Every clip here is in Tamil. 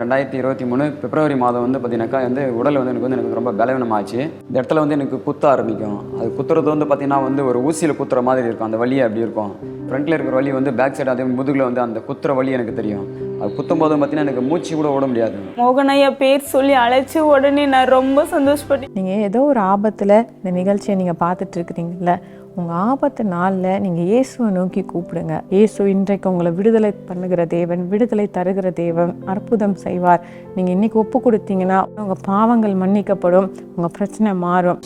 ரெண்டாயிரத்தி இருபத்தி மூணு பிப்ரவரி மாதம் வந்து பார்த்தீங்கன்னாக்கா வந்து உடல் வந்து எனக்கு வந்து எனக்கு ரொம்ப பலவீனமாச்சு. இந்த இடத்துல வந்து எனக்கு குத்த ஆரம்பிக்கும். அது குத்துறது வந்து பார்த்தீங்கன்னா வந்து ஒரு ஊசியில் குத்துற மாதிரி இருக்கும். அந்த வலி அப்படி இருக்கும். ஃப்ரண்ட்டில் இருக்கிற வலி வந்து பேக் சைடு அதே முதுகில் வந்து அந்த குத்துற வலி எனக்கு தெரியும். அது குத்தும் போது பார்த்தீங்கன்னா எனக்கு மூச்சு கூட ஓட முடியாது. மோகனையா பேர் சொல்லி அழைச்ச உடனே நான் ரொம்ப சந்தோஷப்பட்டேன். நீங்கள் ஏதோ ஒரு ஆபத்தில் இந்த நிகழ்ச்சியை நீங்கள் பார்த்துட்டு இருக்கிறீங்கல்ல உங்கள் ஆபத்து நாளில் நீங்கள் இயேசுவை நோக்கி கூப்பிடுங்க. இயேசு இன்றைக்கு உங்களை விடுதலை பண்ணுகிற தேவன் விடுதலை தருகிற தேவன் அற்புதம் செய்வார். நீங்கள் இன்னைக்கு ஒப்பு கொடுத்தீங்கன்னா உங்கள் பாவங்கள் மன்னிக்கப்படும் உங்கள் பிரச்சனை மாறும்.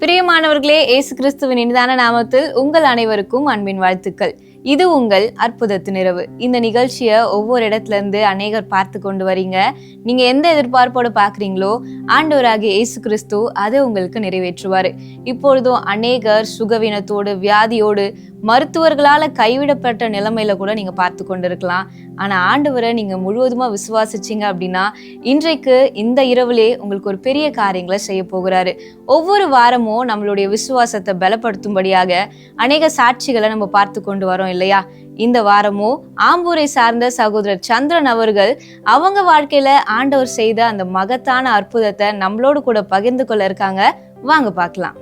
பிரியமானவர்களே இயேசு கிறிஸ்துவின் இனிதான நாமத்தில் உங்கள் அனைவருக்கும் அன்பின் வாழ்த்துக்கள். இது உங்கள் அற்புதத்தின் இரவு இந்த நிகழ்ச்சியை ஒவ்வொரு இடத்துல இருந்து அநேகர் பார்த்து கொண்டு வரீங்க. நீங்க எந்த எதிர்பார்ப்போட பாக்குறீங்களோ ஆண்டவராகிய இயேசு கிறிஸ்து அதை உங்களுக்கு நிறைவேற்றுவார். இப்பொழுதும் அநேகர் சுகவீனத்தோடு வியாதியோடு மருத்துவர்களால கைவிடப்பட்ட நிலைமையில கூட நீங்க பார்த்து கொண்டிருக்கலாம். ஆனா ஆண்டவரை நீங்க முழுவதுமா விசுவாசிச்சீங்க அப்படின்னா இன்றைக்கு இந்த இரவுலே உங்களுக்கு ஒரு பெரிய காரியங்களை செய்ய போகிறாரு. ஒவ்வொரு வாரமும் நம்மளுடைய விசுவாசத்தை பலப்படுத்தும்படியாக அநேக சாட்சிகளை நம்ம பார்த்து கொண்டு வரோம் இல்லையா? இந்த வாரமும் ஆம்பூரை சார்ந்த சகோதரர் சந்திரன் அவர்கள் அவங்க வாழ்க்கையில ஆண்டவர் செய்த அந்த மகத்தான அற்புதத்தை நம்மளோடு கூட பகிர்ந்து கொள்ள இருக்காங்க. வாங்க பார்க்கலாம்.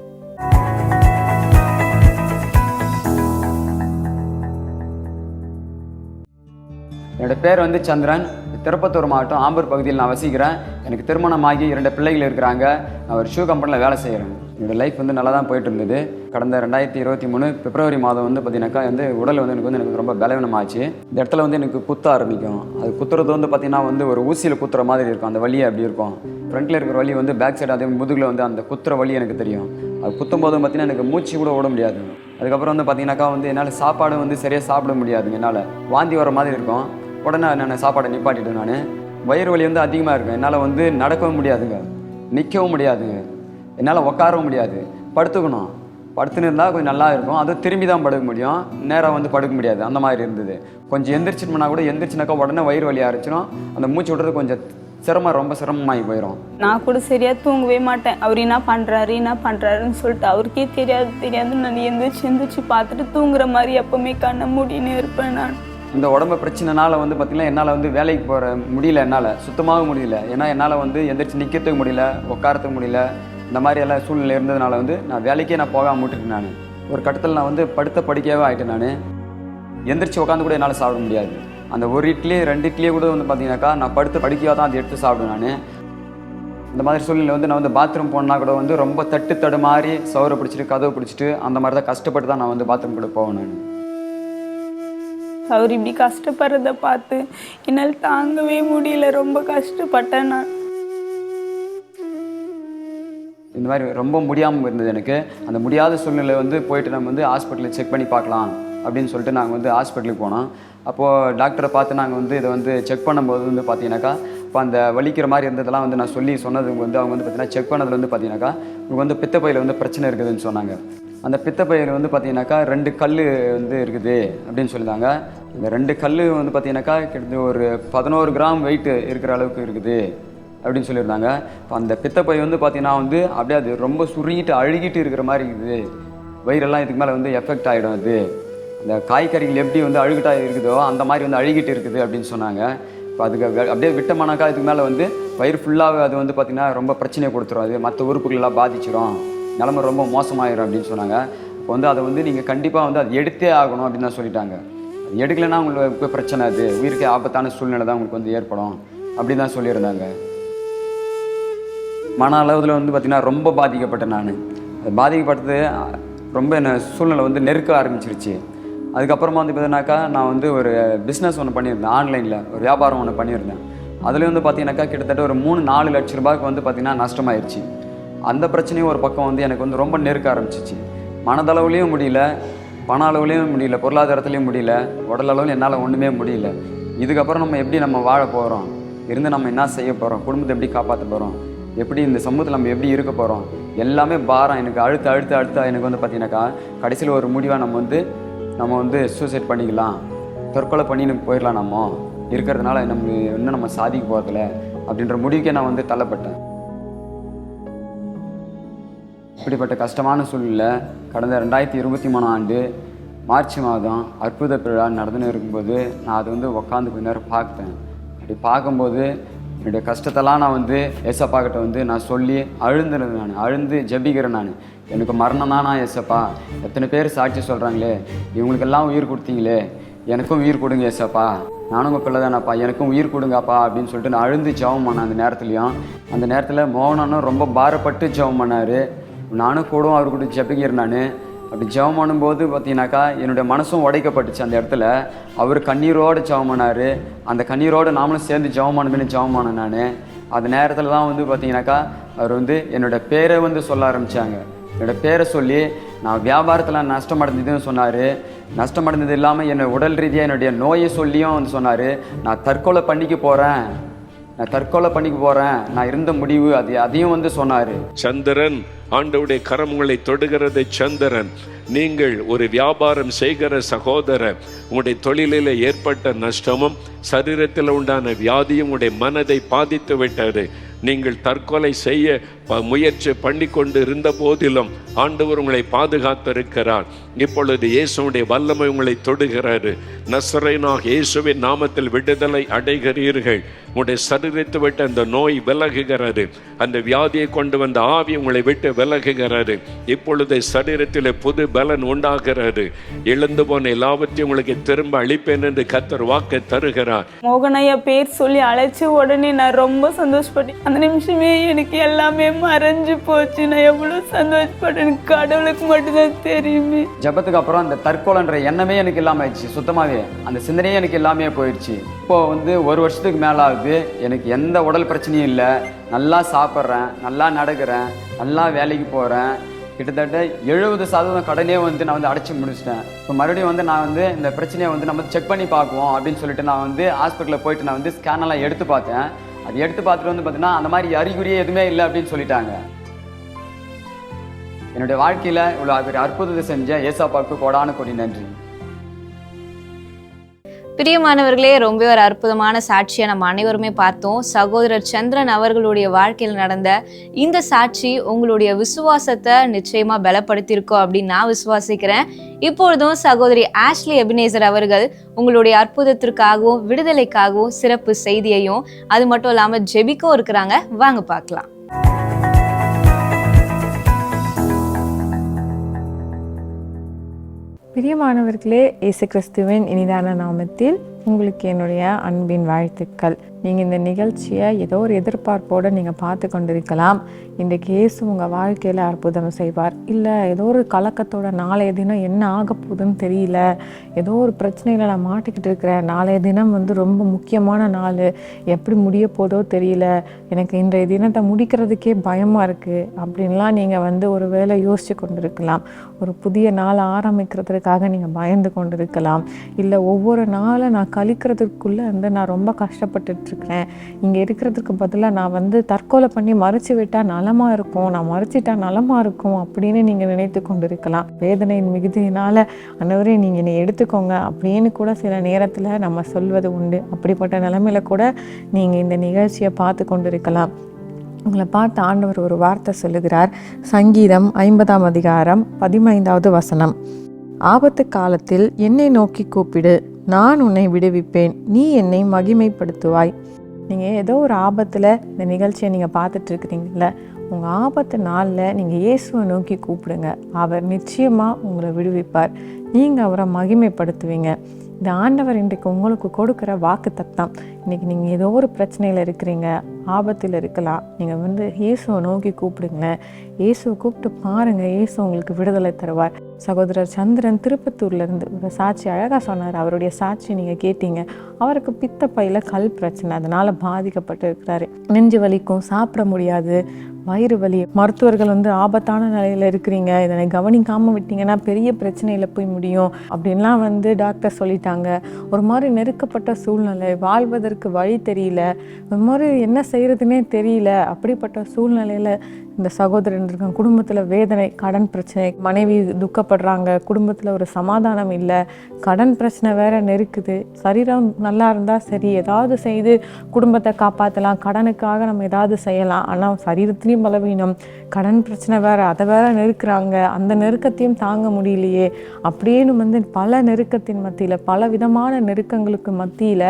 என்னோட பேர் வந்து சந்திரன். திருப்பத்தூர் மாவட்டம் ஆம்பூர் பகுதியில் நான் வசிக்கிறேன். எனக்கு திருமணமாகி இரண்டு பிள்ளைகள் இருக்கிறாங்க. நான் ஒரு ஷூ கம்பெனியில் வேலை செய்கிறேன் என்னோடய லைஃப் வந்து நல்லா தான் போயிட்டு இருந்தது கடந்த ரெண்டாயிரத்தி இருபத்தி மூணு பிப்ரவரி மாதம் வந்து பார்த்தீங்கன்னாக்கா வந்து உடல் வந்து எனக்கு வந்து எனக்கு ரொம்ப பலவீனமாச்சு. இந்த இடத்துல வந்து எனக்கு குத்த ஆரம்பிக்கும். அது குத்துறது வந்து பார்த்தீங்கன்னா வந்து ஒரு ஊசியில் குத்துற மாதிரி இருக்கும். அந்த வழியை அப்படி இருக்கும். ஃப்ரண்ட்டில் இருக்கிற வழி வந்து பேக் சைடு அதே முதுகில் வந்து அந்த குத்துற வலி எனக்கு தெரியும். அது குத்தும் போது பார்த்தீங்கன்னா எனக்கு மூச்சு கூட ஓட முடியாது. அதுக்கப்புறம் வந்து பார்த்தீங்கன்னாக்கா வந்து என்னால் சாப்பாடு வந்து சரியாக சாப்பிட முடியாதுங்க. என்னால் வாந்தி வர மாதிரி இருக்கும். உடனே நான் சாப்பாடை நிப்பாட்டிட்டேன் நான். வயிறு வலி வந்து அதிகமாக இருக்கும். என்னால் வந்து நடக்கவும் முடியாதுங்க. நிற்கவும் முடியாதுங்க என்னால் உட்காரவும் முடியாது. படுத்துக்கணும். படுத்துன்னு இருந்தால் கொஞ்சம் நல்லா இருக்கும். அது திரும்பி தான் படுக்க முடியும். நேராக வந்து படுக்க முடியாது. அந்த மாதிரி இருந்தது. கொஞ்சம் எந்திரிச்சிட்டோம்னா கூட எந்திரிச்சினாக்கா உடனே வயிறு வலி ஆரம்பிச்சிடும். அந்த மூச்சு விடுறது கொஞ்சம் சிரமம் ரொம்ப சிரமமாகி போயிடும் நான் கூட சரியாக தூங்கவே மாட்டேன். அவர் என்ன பண்ணுறாரு என்ன பண்ணுறாருன்னு சொல்லிட்டு அவருக்கே தெரியாது தெரியாது நான் எந்திரிச்சு எந்திரிச்சு பார்த்துட்டு தூங்குற மாதிரி எப்போவுமே கண்ண மூடின்னு இருப்பேன் நான். இந்த உடம்பு பிரச்சனைனால வந்து பார்த்திங்கன்னா என்னால் வந்து வேலைக்கு போகிற முடியல என்னால். சுத்தமாக முடியல. ஏன்னா என்னால் வந்து எந்திரிச்சு நிற்கிறதுக்கு முடியல உட்காரத்துக்கு முடியல. இந்த மாதிரி எல்லாம் சூழ்நிலை இருந்ததுனால வந்து நான் வேலைக்கே நான் போகாமல் விட்டுட்டேன் நான். ஒரு கட்டத்தில் நான் வந்து படுத்த படிக்கவே ஆகிட்டேன் நான். எந்திரிச்சு உட்காந்து கூட என்னால் சாப்பிட முடியாது. அந்த ஒரு இட்லி ரெண்டு இட்லியே கூட வந்து பார்த்தீங்கன்னாக்கா நான் படுத்து படிக்கவே தான் அதை எடுத்து சாப்பிடுவேன் நான். இந்த மாதிரி சூழ்நிலை வந்து நான் வந்து பாத்ரூம் போனால் கூட வந்து ரொம்ப தட்டு தடு மாதிரி சவரை பிடிச்சிட்டு கதவை பிடிச்சிட்டு அந்த மாதிரி தான் கஷ்டப்பட்டு தான் நான் வந்து பாத்ரூம் கூட போவேன் நான். அவர் இப்படி கஷ்டப்படுறத பார்த்து என்னால் தாங்கவே முடியல. ரொம்ப கஷ்டப்பட்டேன் நான். இந்த மாதிரி ரொம்ப முடியாமல் இருந்தது எனக்கு. அந்த முடியாத சூழ்நிலை வந்து போயிட்டு நம்ம வந்து ஹாஸ்பிட்டலில் செக் பண்ணி பார்க்கலாம் அப்படின்னு சொல்லிட்டு நாங்கள் வந்து ஹாஸ்பிட்டலுக்கு போனோம். அப்போது டாக்டரை பார்த்து நாங்கள் வந்து இதை வந்து செக் பண்ணும்போது வந்து பார்த்தீங்கன்னாக்கா இப்போ அந்த வலிக்கிற மாதிரி இருந்ததெல்லாம் வந்து நான் சொல்லி சொன்னதுக்கு வந்து அவங்க வந்து பார்த்தீங்கன்னா செக் பண்ணதில் வந்து பார்த்தீங்கன்னாக்கா வந்து பித்தப்பையில் வந்து பிரச்சனை இருக்குதுன்னு சொன்னாங்க. அந்த பித்தப்பையில் வந்து பார்த்தீங்கன்னாக்கா ரெண்டு கல் வந்து இருக்குது அப்படின்னு சொல்லியிருந்தாங்க. இந்த ரெண்டு கல் வந்து பார்த்தீங்கன்னாக்கா கிட்டத்தட்ட ஒரு பதினோரு கிராம் வெயிட் இருக்கிற அளவுக்கு இருக்குது அப்படின்னு சொல்லியிருந்தாங்க. இப்போ அந்த பித்தப்பை வந்து பார்த்தீங்கன்னா வந்து அப்படியே அது ரொம்ப சுருங்கிட்டு அழுகிட்டு இருக்கிற மாதிரி இருக்குது. வயிறெல்லாம் இதுக்கு மேலே வந்து எஃபெக்ட் ஆகிடும் அது. அந்த காய்கறிகள் எப்படி வந்து அழுகிட்டா இருக்குதோ அந்த மாதிரி வந்து அழுகிட்டு இருக்குது அப்படின்னு சொன்னாங்க. இப்போ அதுக்கு அப்படியே விட்டமானாக்கா இதுக்கு மேலே வந்து வயிறு ஃபுல்லாகவே அது வந்து பார்த்திங்கன்னா ரொம்ப பிரச்சனையை கொடுத்துரும். அது மற்ற உறுப்புகளெல்லாம் பாதிச்சிடும் நிலமை ரொம்ப மோசமாயிரும் அப்படின்னு சொன்னாங்க. இப்போ வந்து அதை வந்து நீங்கள் கண்டிப்பாக வந்து அது எடுத்தே ஆகணும் அப்படின்னு தான் சொல்லிட்டாங்க. எடுக்கலைன்னா உங்களுக்கு பிரச்சனை அது. உயிருக்கே ஆபத்தான சூழ்நிலை தான் உங்களுக்கு வந்து ஏற்படும். அப்படின்னு தான் சொல்லியிருந்தாங்க. மன அளவில் வந்து பார்த்திங்கன்னா ரொம்ப பாதிக்கப்பட்டேன் நான். பாதிக்கப்பட்டது ரொம்ப என்ன சூழ்நிலை வந்து நெருக்க ஆரம்பிச்சிருச்சு. அதுக்கப்புறமா வந்து பார்த்தீங்கன்னாக்கா நான் வந்து ஒரு பிஸ்னஸ் ஒன்று பண்ணியிருந்தேன் ஆன்லைனில் ஒரு வியாபாரம் ஒன்று பண்ணியிருந்தேன். அதுலேயும் வந்து பார்த்தீங்கன்னாக்கா கிட்டத்தட்ட ஒரு மூணு நாலு லட்ச ரூபாய்க்கு வந்து பார்த்திங்கன்னா நஷ்டமாயிருச்சு. அந்த பிரச்சனையும் ஒரு பக்கம் வந்து எனக்கு வந்து ரொம்ப நெருக்க ஆரம்பிச்சிச்சு. மனதளவுலேயும் முடியல பண அளவுலேயும் முடியல பொருளாதாரத்துலேயும் முடியல உடலளவில் என்னால் ஒன்றுமே முடியல. இதுக்கப்புறம் நம்ம எப்படி நம்ம வாழ போகிறோம் இருந்து நம்ம என்ன செய்ய போகிறோம் குடும்பத்தை எப்படி காப்பாற்ற போகிறோம் எப்படி இந்த சமூகத்தில் நம்ம எப்படி இருக்க போகிறோம் எல்லாமே பாரம். எனக்கு அழுத்த அழுத்த அழுத்த எனக்கு வந்து பார்த்தீங்கன்னாக்கா கடைசியில் ஒரு முடிவாக நம்ம வந்து நம்ம வந்து சூசைட் பண்ணிக்கலாம். தற்கொலை பண்ணின்னு போயிடலாம் நம்ம. இருக்கிறதுனால நம்ம இன்னும் நம்ம சாதிக்க போகிறதில்ல அப்படின்ற முடிவுக்கே நான் வந்து தள்ளப்பட்டேன். இப்படிப்பட்ட கஷ்டமான சூழ்நிலை கடந்த ரெண்டாயிரத்தி இருபத்தி மூணாம் ஆண்டு மார்ச் மாதம் அற்புத பிழா நடந்துன்னு இருக்கும்போது நான் அதை வந்து உட்காந்து கொஞ்ச நேரம் பார்த்தேன் அப்படி பார்க்கும்போது என்னுடைய கஷ்டத்தெல்லாம் நான் வந்து ஏசப்பா கிட்ட வந்து நான் சொல்லி அழுந்துருந்தேன் நான் அழுந்து ஜெபிக்கிறேன் நான். எனக்கு மரணம் தானா ஏசப்பா. எத்தனை பேர் சாட்சி சொல்கிறாங்களே இவங்களுக்கெல்லாம் உயிர் கொடுத்தீங்களே? எனக்கும் உயிர் கொடுங்க ஏசப்பா. நானும் உங்கள் பிள்ளை தானப்பா. எனக்கும் உயிர் கொடுங்கப்பா அப்படின்னு சொல்லிட்டு நான் அழுந்து ஜெபம் பண்ணேன் அந்த நேரத்துலையும். அந்த நேரத்தில் மோகனானும் ரொம்ப பாரப்பட்டு ஜெபம் பண்ணார். நானும் கூட அவர் கூட ஜெபிக்கிறேன் நான். அப்படி ஜெபம் பண்ணும்போது பார்த்தீங்கன்னாக்கா என்னுடைய மனசும் உடைக்கப்பட்டுச்சு அந்த இடத்துல. அவர் கண்ணீரோடு ஜெபம் பண்ணார். அந்த கண்ணீரோடு நாமளும் சேர்ந்து ஜெபம் பண்ணுதுன்னு ஜெபம் பண்ணேன் நான். அந்த நேரத்தில் தான் வந்து பார்த்தீங்கன்னாக்கா அவர் வந்து என்னோட பேரை வந்து சொல்ல ஆரம்பித்தாங்க என்னோடய பேரை சொல்லி நான் வியாபாரத்தில் நஷ்டம் அடைஞ்சதுன்னு சொன்னார். நஷ்டம் அடைஞ்சது இல்லாமல் என்னை உடல் ரீதியாக என்னுடைய நோயை சொல்லியும் வந்து சொன்னார். நான் தற்கொலை பண்ணிக்க போகிறேன் நான் தற்கொலை பண்ணிக்க போகிறேன் நான் இருந்த முடிவு அது அதையும் வந்து சொன்னார். சந்திரன் ஆண்டவுடைய கரமுங்களை தொடுகிறது சந்திரன் நீங்கள் ஒரு வியாபாரம் செய்கிற சகோதரர் உங்களுடைய தொழிலில் ஏற்பட்ட நஷ்டமும் சரீரத்தில் உண்டான வியாதியும் உங்களுடைய மனதை பாதித்து விட்டது. நீங்கள் தற்கொலை செய்ய முயற்சி பண்ணி கொண்டு இருந்த போதிலும் ஆண்டவர் உங்களை பாதுகாத்திருக்கிறார். இப்பொழுது இயேசுடைய வல்லமை உங்களை தொடுகிறாரு நசரைனாக இயேசுவின் நாமத்தில் விடுதலை அடைகிறீர்கள். உங்களுடைய சரீரத்தை விட்டு அந்த நோய் விலகுகிறது. அந்த வியாதியை கொண்டு வந்த ஆவி உங்களை விட்டு விலகுகிறது. இப்பொழுது சரீரத்தில் புது பலன் உண்டாகிறது. எழுந்து போன எல்லாவற்றையும் உங்களுக்கு திரும்ப அளிப்பேன் என்று கத்தர் வாக்கு தருகிறார். மோகனையா பேர் சொல்லி அழைச்ச உடனே நான் ரொம்ப சந்தோஷப்பட்டேன். அந்த நிமிஷமே எனக்கு எல்லாமே மறைஞ்சு போச்சு. நான் எவ்வளோ சந்தோஷப்பட்டேன் எனக்கு கடவுளுக்கு மட்டும்தான் தெரியுமே. ஜெபத்துக்கு அப்புறம் அந்த தற்கொலைன்ற எண்ணமே எனக்கு இல்லாமல் ஆயிடுச்சு சுத்தமாகவே அந்த சிந்தனையே எனக்கு எல்லாமே போயிடுச்சு. இப்போ வந்து ஒரு வருஷத்துக்கு மேலே ஆகுது எனக்கு எந்த உடல் பிரச்சனையும் இல்லை. நல்லா சாப்பிட்றேன் நல்லா நடக்கிறேன் நல்லா வேலைக்கு போகிறேன் கிட்டத்தட்ட எழுபது சதவீதம் கடனே வந்து நான் வந்து அடைச்சி முடிச்சிட்டேன். இப்போ மறுபடியும் வந்து நான் வந்து இந்த பிரச்சனையை வந்து நம்ம செக் பண்ணி பார்க்குவோம் அப்படின்னு சொல்லிட்டு நான் வந்து ஹாஸ்பிட்டலில் போயிட்டு நான் வந்து ஸ்கேனெல்லாம் எடுத்து பார்த்தேன். அது எடுத்து பார்த்துட்டு வந்து பார்த்தீங்கன்னா அந்த மாதிரி அறிகுறியே எதுவுமே இல்லை அப்படின்னு சொல்லிட்டாங்க. என்னுடைய வாழ்க்கையில் இவ்வளோ பெரிய அற்புதத்தை செஞ்ச ஏசாப்பாவுக்கு கோடான கொடி நன்றி. பிரியமானவர்களே ரொம்ப ஒரு அற்புதமான சாட்சியை நம்ம அனைவருமே பார்த்தோம். சகோதரர் சந்திரன் அவர்களுடைய வாழ்க்கையில் நடந்த இந்த சாட்சி உங்களுடைய விசுவாசத்தை நிச்சயமா பலப்படுத்தியிருக்கோம் அப்படின்னு நான் விசுவாசிக்கிறேன். இப்பொழுதும் சகோதரி ஆஷ்லி அபினேசர் அவர்கள் உங்களுடைய அற்புதத்திற்காகவும் விடுதலைக்காகவும் சிறப்பு செய்தியையும் அது மட்டும் இல்லாமல் ஜெபிக்கும் இருக்கிறாங்க. வாங்க பார்க்கலாம். பிரியமானவர்களே இயேசு கிறிஸ்துவின் இனிதான நாமத்தில் உங்களுக்கு என்னுடைய அன்பின் வாழ்த்துக்கள். நீங்கள் இந்த நிகழ்ச்சியை ஏதோ ஒரு எதிர்பார்ப்போடு நீங்கள் பார்த்து கொண்டிருக்கலாம். இன்றைக்கு இயேசு உங்கள் வாழ்க்கையில் அற்புதம் செய்வார். இல்லை ஏதோ ஒரு கலக்கத்தோட நாளைய தினம் என்ன ஆக போகுதுன்னு தெரியல. ஏதோ ஒரு பிரச்சனையில் நான் மாட்டிக்கிட்டு இருக்கிறேன். நாளைய தினம் வந்து ரொம்ப முக்கியமான நாள். எப்படி முடிய போதோ தெரியல. எனக்கு இன்றைய தினத்தை முடிக்கிறதுக்கே பயமாக இருக்குது அப்படின்லாம் நீங்கள் வந்து ஒரு வேளை யோசித்து கொண்டிருக்கலாம். ஒரு புதிய நாள் ஆரம்பிக்கிறதுக்காக நீங்கள் பயந்து கொண்டிருக்கலாம். இல்லை ஒவ்வொரு நாளை நான் கழிக்கிறதுக்குள்ளே வந்து நான் ரொம்ப கஷ்டப்பட்டுட்டு இருக்கிறேன் இங்கே இருக்கிறதுக்கு பதிலாக நான் வந்து தற்கொலை பண்ணி மறைச்சு விட்டால் நலமாக இருக்கும் நான் மறைச்சிட்டா நலமாக இருக்கும் அப்படின்னு நீங்கள் நினைத்து கொண்டிருக்கலாம். வேதனையின் மிகுதியினால் அனைவரே நீங்கள் என்னை எடுத்துக்கோங்க அப்படின்னு கூட சில நேரத்தில் நம்ம சொல்வது உண்டு. அப்படிப்பட்ட நிலமையில கூட நீங்கள் இந்த நிகழ்ச்சியை பார்த்து கொண்டிருக்கலாம். உங்களை பார்த்து ஆண்டவர் ஒரு வார்த்தை சொல்லுகிறார். சங்கீதம் ஐம்பதாம் அதிகாரம் பதிமைந்தாவது வசனம். ஆபத்து காலத்தில் என்னை நோக்கி கூப்பிடு. நான் உன்னை விடுவிப்பேன். நீ என்னை மகிமைப்படுத்துவாய். நீங்கள் ஏதோ ஒரு ஆபத்தில் இந்த நிகழ்ச்சியை நீங்கள் பார்த்துட்டு உங்கள் ஆபத்து நாளில் நீங்கள் இயேசுவை நோக்கி கூப்பிடுங்க. அவர் நிச்சயமாக உங்களை விடுவிப்பார். நீங்கள் அவரை மகிமைப்படுத்துவீங்க. இந்த ஆண்டவர் இன்றைக்கு உங்களுக்கு கொடுக்குற வாக்கு தத்தம். இன்றைக்கி நீங்கள் ஏதோ ஒரு பிரச்சனையில் இருக்கிறீங்க ஆபத்தில் இருக்கலாம். நீங்கள் வந்து இயேசுவை நோக்கி கூப்பிடுங்களேன். இயேசுவை கூப்பிட்டு பாருங்கள் இயேசு உங்களுக்கு விடுதலை தருவார். சகோதரர் சந்திரன் திருப்பத்தூர்லேருந்து ஒரு சாட்சி அழகாக சொன்னார். அவருடைய சாட்சி நீங்கள் கேட்டீங்க. அவருக்கு பித்த கல் பிரச்சனை. அதனால் பாதிக்கப்பட்டு இருக்கிறாரு நெஞ்சு வலிக்கும் சாப்பிட முடியாது. வயிறு வலி. மருத்துவர்கள் வந்து ஆபத்தான நிலையில் இருக்கிறீங்க. இதனை கவனிக்காமல் விட்டீங்கன்னா பெரிய பிரச்சனையில் போய் முடியும். அப்படின்லாம் வந்து டாக்டர் சொல்லிட்டாங்க. ஒரு மாதிரி நெருக்கப்பட்ட சூழ்நிலை வாழ்வதற்கு வழி தெரியல. ஒரு மாதிரி என்ன செய்கிறதுனே தெரியல. அப்படிப்பட்ட சூழ்நிலையில் இந்த சகோதரன் இருக்காங்க குடும்பத்தில் வேதனை கடன் பிரச்சனை மனைவி துக்கப்படுறாங்க குடும்பத்தில் ஒரு சமாதானம் இல்லை கடன் பிரச்சனை வேற நெருக்குது சரீரம் நல்லா இருந்தால் சரி ஏதாவது செய்து குடும்பத்தை காப்பாற்றலாம் கடனுக்காக நம்ம ஏதாவது செய்யலாம் ஆனால் சரீரத்திலையும் பலவீனம் கடன் பிரச்சனை வேறு அதை வேற நெருக்கிறாங்க. அந்த நெருக்கத்தையும் தாங்க முடியலையே. அப்படின்னு வந்து பல நெருக்கத்தின் மத்தியில் பல விதமான நெருக்கங்களுக்கு மத்தியில்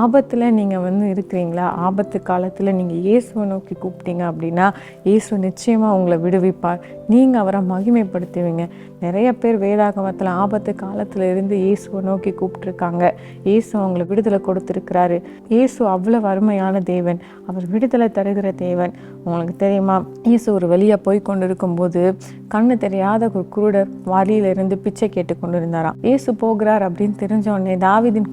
ஆபத்தில் நீங்கள் வந்து இருக்கிறீங்களா? ஆபத்து காலத்தில் நீங்கள் இயேசுவை நோக்கி கூப்பிட்டீங்க அப்படின்னா இயேசு நிச்சயமாக உங்களை விடுவிப்பார். நீங்கள் அவரை மகிமைப்படுத்துவீங்க. நிறைய பேர் வேதாகமத்தில் ஆபத்து காலத்தில் இருந்து இயேசுவை நோக்கி கூப்பிட்டுருக்காங்க. இயேசு அவங்களை விடுதலை கொடுத்துருக்கிறாரு. இயேசு அவ்வளோ வறுமையான தேவன். அவர் விடுதலை தருகிற தேவன். உங்களுக்கு தெரியுமா? இயேசு ஒரு வெளியே போய் கொண்டிருக்கும் போது கண்ணு தெரியாத ஒரு குருடர் வழியில இருந்து பிச்சை கேட்டு கொண்டு இருந்தாராம் இயேசு போகிறார் அப்படின்னு தெரிஞ்ச உடனே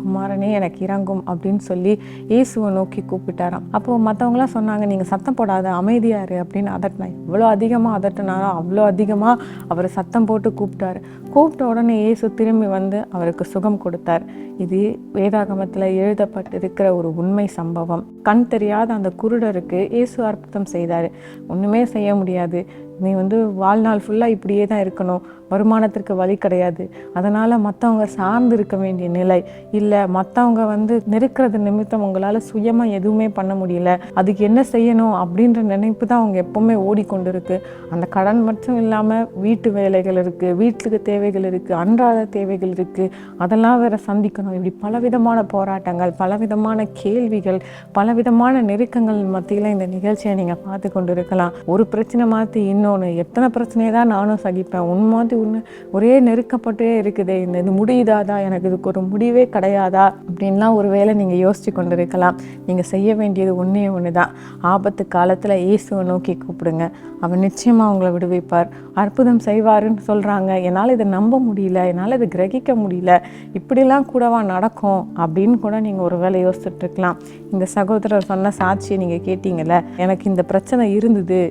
குமாரனே எனக்கு இறங்கும் அப்படின்னு சொல்லி இயேசுவை நோக்கி கூப்பிட்டாராம். அப்போ மற்றவங்களாம் சொன்னாங்க நீங்கள் சத்தம் போடாத அமைதியா இரு அப்படின்னு அதட்டினா எவ்வளோ அதிகமாக அதட்டினாரோ? அவ்வளோ அதிகமாக அவர் சத்தம் போட்டு கூப்பிட்டாரு. கூப்பிட்ட உடனே இயேசு திரும்பி வந்து அவருக்கு சுகம் கொடுத்தார். இது வேதாகமத்தில் எழுதப்பட்டிருக்கிற ஒரு உண்மை சம்பவம். கண் தெரியாத அந்த குருடருக்கு இயேசு அற்புதம் செய்தார். ஒன்றுமே செய்ய முடியாது. நீ வந்து வாழ்நாள் ஃபுல்லாக இப்படியே தான் இருக்கணும். வருமானத்திற்கு வழி கிடையாது. அதனால் மற்றவங்க சார்ந்து இருக்க வேண்டிய நிலை. இல்லை மற்றவங்க வந்து நெருக்கிறது நிமித்தம் உங்களால் சுயமாக எதுவுமே பண்ண முடியல. அதுக்கு என்ன செய்யணும் அப்படின்ற நினைப்பு தான் அவங்க எப்போவுமே ஓடிக்கொண்டிருக்கு. அந்த கடன் மட்டும் இல்லாமல் வீட்டு வேலைகள் இருக்குது வீட்டுக்கு தேவைகள் இருக்குது அன்றாட தேவைகள் இருக்குது அதெல்லாம் வேற சந்திக்கணும். இப்படி பலவிதமான போராட்டங்கள் பலவிதமான கேள்விகள் பலவிதமான நெருக்கங்கள் மத்தியில் இந்த நிகழ்ச்சியை நீங்கள் பார்த்து கொண்டு இருக்கலாம் ஒரு பிரச்சனை மாற்றி இன்னொன்று எத்தனை பிரச்சனையை தான் நானும் சகிப்பேன். உன் மாதிரி ஒன்று ஒரே நெருக்கப்பட்டே இருக்குதே. இந்த இது முடியுதாதா? எனக்கு இதுக்கு ஒரு முடிவே கிடையாதா? அப்படின்லாம் ஒருவேளை நீங்கள் யோசிச்சு கொண்டு இருக்கலாம் நீங்கள் செய்ய வேண்டியது ஒன்றே ஒன்று தான் ஆபத்து காலத்தில் இயேசுவை நோக்கி கூப்பிடுங்க. அவர் நிச்சயமாக உங்களை விடுவிப்பார். அற்புதம் செய்வாருன்னு சொல்கிறாங்க என்னால் இதை நம்ப முடியல. என்னால் இதை கிரகிக்க முடியல. இப்படிலாம் கூடவா நடக்கும்? அப்படின்னு கூட நீங்கள் ஒரு வேளை யோசிச்சுட்ருக்கலாம் இந்த சகோதரர் சொன்ன சாட்சியை நீங்கள் கேட்டீங்கல்ல? எனக்கு இந்த பிரச்சனை இருந்தது.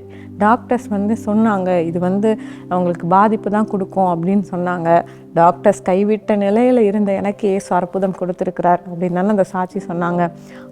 டாக்டர்ஸ் வந்து சொன்னாங்க. இது வந்து அவங்களுக்கு பாதிப்பு தான் கொடுக்கும் அப்படின்னு சொன்னாங்க. டாக்டர்ஸ் கைவிட்ட நிலையில் இருந்த எனக்கு ஏசு அற்புதம் கொடுத்துருக்கிறார் அப்படின்னு அந்த சாட்சி சொன்னாங்க.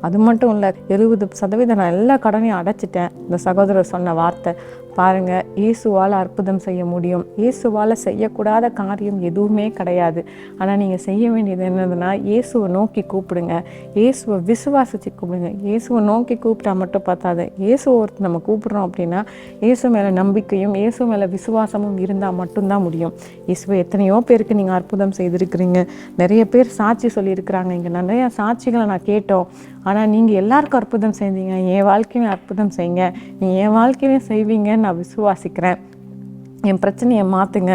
அது மட்டும் இல்லை எழுபது சதவீதம் நான் எல்லா கடனையும் அடைச்சிட்டேன். இந்த சகோதரர் சொன்ன வார்த்தை. பாருங்க இயேசுவால் அற்புதம் செய்ய முடியும். இயேசுவால் செய்யக்கூடாத காரியம் எதுவுமே கிடையாது. ஆனால் நீங்கள் செய்ய வேண்டியது என்னதுன்னா இயேசுவை நோக்கி கூப்பிடுங்க. இயேசுவை விசுவாசித்து கூப்பிடுங்க. இயேசுவை நோக்கி கூப்பிட்டா மட்டும் பார்த்தாது இயேசுவை ஒருத்தர் நம்ம கூப்பிடுறோம் அப்படின்னா இயேசு மேலே நம்பிக்கையும் இயேசு மேலே விசுவாசமும் இருந்தால் மட்டும்தான் முடியும். இயேசுவை எத்தனையோ பேருக்கு நீங்கள் அற்புதம் செய்திருக்கிறீங்க. நிறைய பேர் சாட்சி சொல்லியிருக்கிறாங்க. இங்கே நிறையா சாட்சிகளை நான் கேட்டோம். ஆனால் நீங்கள் எல்லாருக்கும் அற்புதம் செஞ்சீங்க என் வாழ்க்கையிலும் அற்புதம் செய்யுங்க. நீ என் வாழ்க்கையிலையும் செய்வீங்கன்னு நான் விசுவாசிக்கிறேன். என் பிரச்சனையை மாற்றுங்க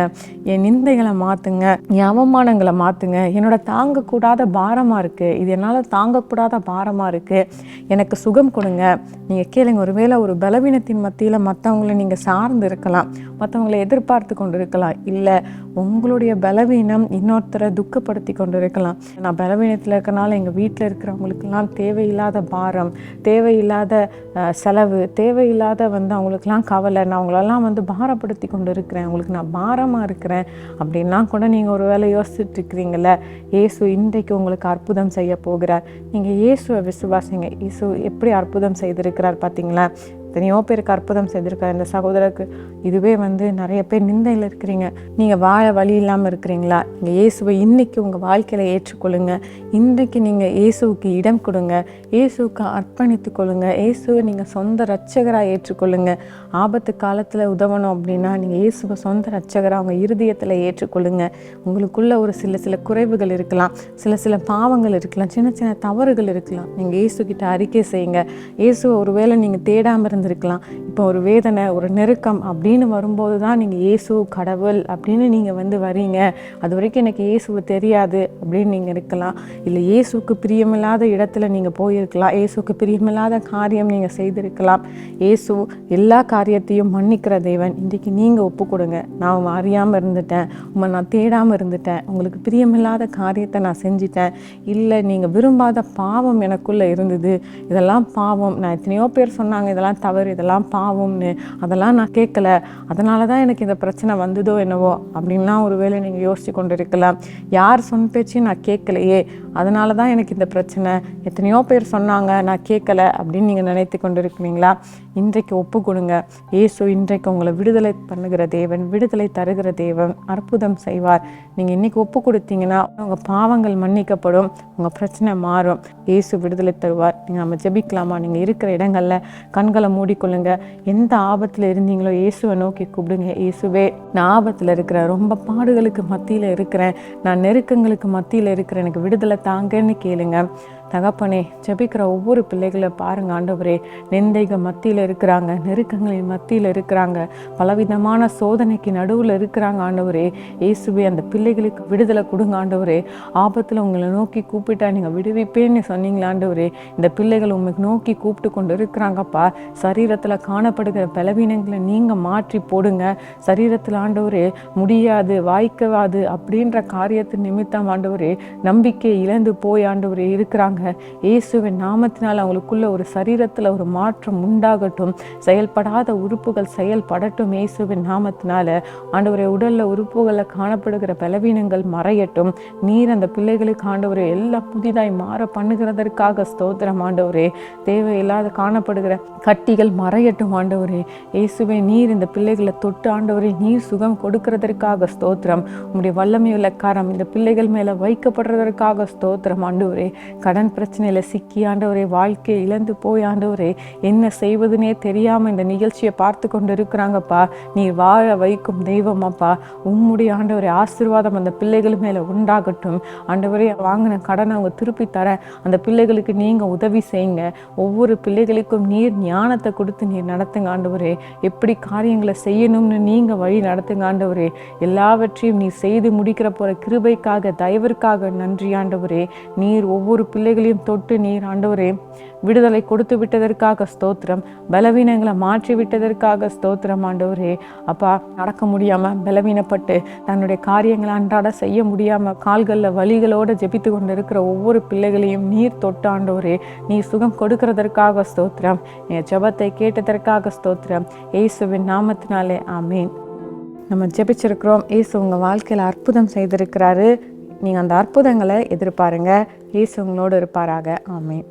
என் நிந்தைகளை மாற்றுங்க என் அவமானங்களை மாற்றுங்க என்னோட தாங்கக்கூடாத பாரமாக இருக்குது இது என்னால் தாங்கக்கூடாத பாரமாக இருக்குது எனக்கு சுகம் கொடுங்க. நீங்கள் கேளுங்க ஒருவேளை ஒரு பலவீனத்தின் மத்தியில் மற்றவங்களை நீங்கள் சார்ந்து இருக்கலாம். மற்றவங்களை எதிர்பார்த்து கொண்டு இருக்கலாம் இல்லை உங்களுடைய பலவீனம் இன்னொருத்தரை துக்கப்படுத்தி கொண்டு இருக்கலாம் நான் பலவீனத்தில் இருக்கனால எங்கள் வீட்டில் இருக்கிறவங்களுக்கெல்லாம் தேவையில்லாத பாரம் தேவையில்லாத செலவு தேவையில்லாத வந்து அவங்களுக்கெல்லாம் கவலை நான் அவங்களெல்லாம் வந்து பாரப்படுத்தி கொண்டு இருக்கிறேன் உங்களுக்கு நான் பாரமாக இருக்கிறேன் அப்படின்லாம் கூட நீங்கள் ஒரு வேளை யோசிச்சுட்டு இருக்கிறீங்கள இயேசு இன்றைக்கு உங்களுக்கு அற்புதம் செய்ய போகிறார். நீங்கள் இயேசுவை விசுவாசிங்க. இயேசு எப்படி அற்புதம் செய்திருக்கிறார் பார்த்தீங்களா? எத்தனையோ பேருக்கு அற்புதம் செய்திருக்கார். இந்த சகோதரருக்கு இதுவே வந்து நிறைய பேர் நிந்தையில் இருக்கிறீங்க. நீங்கள் வாழ வழி இல்லாமல் இருக்கிறீங்களா? நீங்கள் இயேசுவை இன்றைக்கி உங்கள் வாழ்க்கையில் ஏற்றுக்கொள்ளுங்க. இன்றைக்கு நீங்கள் இயேசுவுக்கு இடம் கொடுங்க. இயேசுவுக்கு அர்ப்பணித்து கொள்ளுங்க. இயேசுவை நீங்கள் சொந்த ரட்சகராக ஏற்றுக்கொள்ளுங்க. ஆபத்து காலத்தில் உதவணும் அப்படின்னா நீங்கள் இயேசுவை சொந்த ரட்சகராக உங்கள் இருதயத்தில் ஏற்றுக்கொள்ளுங்க. உங்களுக்குள்ள ஒரு சில சில குறைவுகள் இருக்கலாம். சில சில பாவங்கள் இருக்கலாம். சின்ன சின்ன தவறுகள் இருக்கலாம். நீங்கள் இயேசுக்கிட்ட அறிக்கை செய்யுங்க. இயேசுவை ஒருவேளை நீங்கள் தேடாமல் இருந்திருக்கலாம் இப்போ ஒரு வேதனை ஒரு நெருக்கம் அப்படின்னு வரும்போது தான் நீங்கள் இயேசு கடவுள் அப்படின்னு நீங்கள் வந்து வரீங்க அது வரைக்கும் எனக்கு இயேசுவை தெரியாது அப்படின்னு நீங்கள் இருக்கலாம். இல்லை இயேசுவுக்கு பிரியமில்லாத இடத்துல நீங்கள் போயிருக்கலாம். இயேசுக்கு பிரியமில்லாத காரியம் நீங்கள் செய்திருக்கலாம். இயேசு எல்லா காரியத்தையும் மன்னிக்கிற தேவன். இன்றைக்கு நீங்கள் ஒப்பு கொடுங்க. நான் உங்களை அறியாமல் இருந்துட்டேன். உங்களை நான் தேடாமல் இருந்துட்டேன். உங்களுக்கு பிரியமில்லாத காரியத்தை நான் செஞ்சிட்டேன். இல்லை நீங்கள் விரும்பாத பாவம் எனக்குள்ளே இருந்தது. இதெல்லாம் பாவம். நான் எத்தனையோ பேர் சொன்னாங்க இதெல்லாம் தவறு இதெல்லாம் பாவம்னு அதெல்லாம் நான் கேட்கல. அதனால தான் எனக்கு இந்த பிரச்சனை வந்ததோ என்னவோ அப்படின்லாம் ஒருவேளை நீங்கள் யோசிச்சு கொண்டு இருக்கலாம் யார் சொன்ன பேச்சையும் நான் கேட்கலையே. அதனால தான் எனக்கு இந்த பிரச்சனை. எத்தனையோ பேர் சொன்னாங்க நான் கேட்கல அப்படின்னு நீங்கள் நினைத்து கொண்டு இருக்கிறீங்களா இன்றைக்கு ஒப்பு கொடுங்க ஏசு இன்றைக்கு உங்களை விடுதலை பண்ணுகிற தேவன் விடுதலை தருகிற தேவன் அற்புதம் செய்வார். நீங்கள் இன்னைக்கு ஒப்பு கொடுத்தீங்கன்னா உங்கள் பாவங்கள் மன்னிக்கப்படும் உங்கள் பிரச்சனை மாறும். இயேசு விடுதலை தருவார். நீங்கள் நம்ம ஜெபிக்கலாமா? நீங்கள் இருக்கிற இடங்களில் கண்களை மூடிக்கொள்ளுங்க. எந்த ஆபத்தில் இருந்தீங்களோ இயேசுவை நோக்கி கூப்பிடுங்க. இயேசுவே நான் ஆபத்தில் இருக்கிறேன். ரொம்ப பாடுகளுக்கு மத்தியில் இருக்கிறேன். நான் நெருக்கங்களுக்கு மத்தியில் இருக்கிறேன். எனக்கு விடுதலை தாங்கன்னு கேளுங்க. தகப்பனே ஜபிக்கிற ஒவ்வொரு பிள்ளைகளை பாருங்க ஆண்டவரே. நிந்தைக மத்தியில் இருக்கிறாங்க நெருக்கங்களின் மத்தியில் இருக்கிறாங்க பலவிதமான சோதனைக்கு நடுவில் இருக்கிறாங்க ஆண்டவரே. இயேசுவே அந்த பிள்ளைகளுக்கு விடுதலை கொடுங்க ஆண்டவரே. ஆபத்தில் உங்களை நோக்கி கூப்பிட்டா நீங்கள் விடுவிப்பேன்னு சொன்னீங்களா ஆண்டவரே. இந்த பிள்ளைகள் உங்களுக்கு நோக்கி கூப்பிட்டு கொண்டு இருக்கிறாங்கப்பா. சரீரத்தில் காணப்படுகிற பலவீனங்களை நீங்கள் மாற்றி போடுங்க. சரீரத்தில் ஆண்டவரே முடியாது வாய்க்கவாது அப்படின்ற காரியத்தின் நிமித்தம் ஆண்டவரே நம்பிக்கை இழந்து போய் ஆண்டவரே இருக்கிறாங்க. இயேசுவின் நாமத்தினால் அவங்களுக்குள்ள ஒரு சரீரத்தில் ஒரு மாற்றம் உண்டாகட்டும். செயல்படாத உறுப்புகள் செயல்படட்டும் இயேசுவின் நாமத்தினால. ஆண்டவரை உடலில் உறுப்புகளில் காணப்படுகிற பலவீனங்கள் மறையட்டும். நீர் அந்த பிள்ளைகளுக்கு ஆண்டவரே எல்லாம் புதிதாய் மாற பண்ணுகிறதற்காக ஸ்தோத்திரம் ஆண்டவரே. தேவையில்லாத காணப்படுகிற கட்டிகள் மறையட்டும் ஆண்டவரே. இயேசுவே நீர் இந்த பிள்ளைகளை தொட்டு ஆண்டவரே நீர் சுகம் கொடுக்கிறதற்காக ஸ்தோத்திரம். உங்களுடைய வல்லமையுள்ள காரம் இந்த பிள்ளைகள் மேலே வைக்கப்படுறதற்காக ஸ்தோத்திரம் ஆண்டவரே. கடன் பிரச்சனையில சிக்கி ஆண்டவரே வாழ்க்கையை இழந்து போய் ஆண்டவரே என்ன செய்வதுனே தெரியாம இந்த நிகழ்ச்சியை பார்த்து கொண்டு இருக்கிறாங்கப்பா நீர் வாழ வைக்கும் தெய்வமாப்பா. உம்முடைய ஆண்டவரே ஆசீர்வாதம் அந்த பிள்ளைகள் மேல உண்டாகட்டும். ஆண்டவரே வாங்கின கடனை அவங்க திருப்பி தர அந்த பிள்ளைகளுக்கு நீங்க உதவி செய்யுங்க. ஒவ்வொரு பிள்ளைகளுக்கும் நீர் ஞானத்தை கொடுத்து நீர் நடத்துங்க ஆண்டவரே. எப்படி காரியங்களை செய்யணும்னு நீங்க வழி நடத்துங்க ஆண்டவரே. எல்லாவற்றையும் நீ செய்து முடிக்கிற போற கிருபைக்காக தயவிற்காக நன்றி ஆண்டவரே. நீர் ஒவ்வொரு பிள்ளைகளையும் தொட்டு நீர் ஆண்டவரே விடுதலை கொடுத்து விட்டதற்காக ஸ்தோத்திரம். பலவீனங்களை மாற்றி விட்டதற்காக ஸ்தோத்திரம் ஆண்டவரே. அப்பா நடக்க முடியாமல் பலவீனப்பட்டு தன்னுடைய காரியங்களை அன்றாட செய்ய முடியாமல் கால்களில் வழிகளோடு ஜெபித்து கொண்டு இருக்கிற ஒவ்வொரு பிள்ளைகளையும் நீர் தொட்டு ஆண்டவரே நீ சுகம் கொடுக்கிறதற்காக ஸ்தோத்திரம். என் ஜெபத்தை கேட்டதற்காக ஸ்தோத்திரம். இயேசுவின் நாமத்தினாலே ஆமீன். நம்ம ஜெபிச்சிருக்கிறோம். இயேசு உங்கள் வாழ்க்கையில் அற்புதம் செய்திருக்கிறாரு. நீங்கள் அந்த அற்புதங்களை எதிர்பாருங்க. இயேசு உங்களோடு இருப்பாராக. ஆமீன்.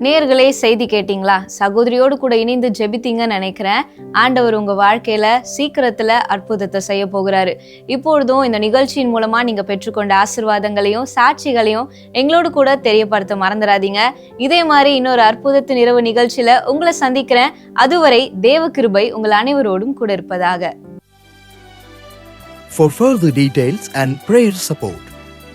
நேர்களே செய்தி கேட்டிங்களா? சகோதரியோடு கூட இணைந்து ஜெபித்தீங்கன்னு நினைக்கிறேன். ஆண்டவர் உங்க வாழ்க்கையில சீக்கிரத்துல அற்புதத்தை செய்ய போகிறாரு. இப்பொழுதும் இந்த நிகழ்ச்சியின் மூலமா நீங்க பெற்றுக்கொண்ட ஆசிர்வாதங்களையும் சாட்சிகளையும் எங்களோடு கூட தெரியப்படுத்த மறந்துடாதீங்க. இதே மாதிரி இன்னொரு அற்புதத்தின் இரவு நிகழ்ச்சியில உங்களை சந்திக்கிறேன். அதுவரை தேவ கிருபை உங்கள் அனைவரோடும் கூட இருப்பதாக. For further details and prayer support,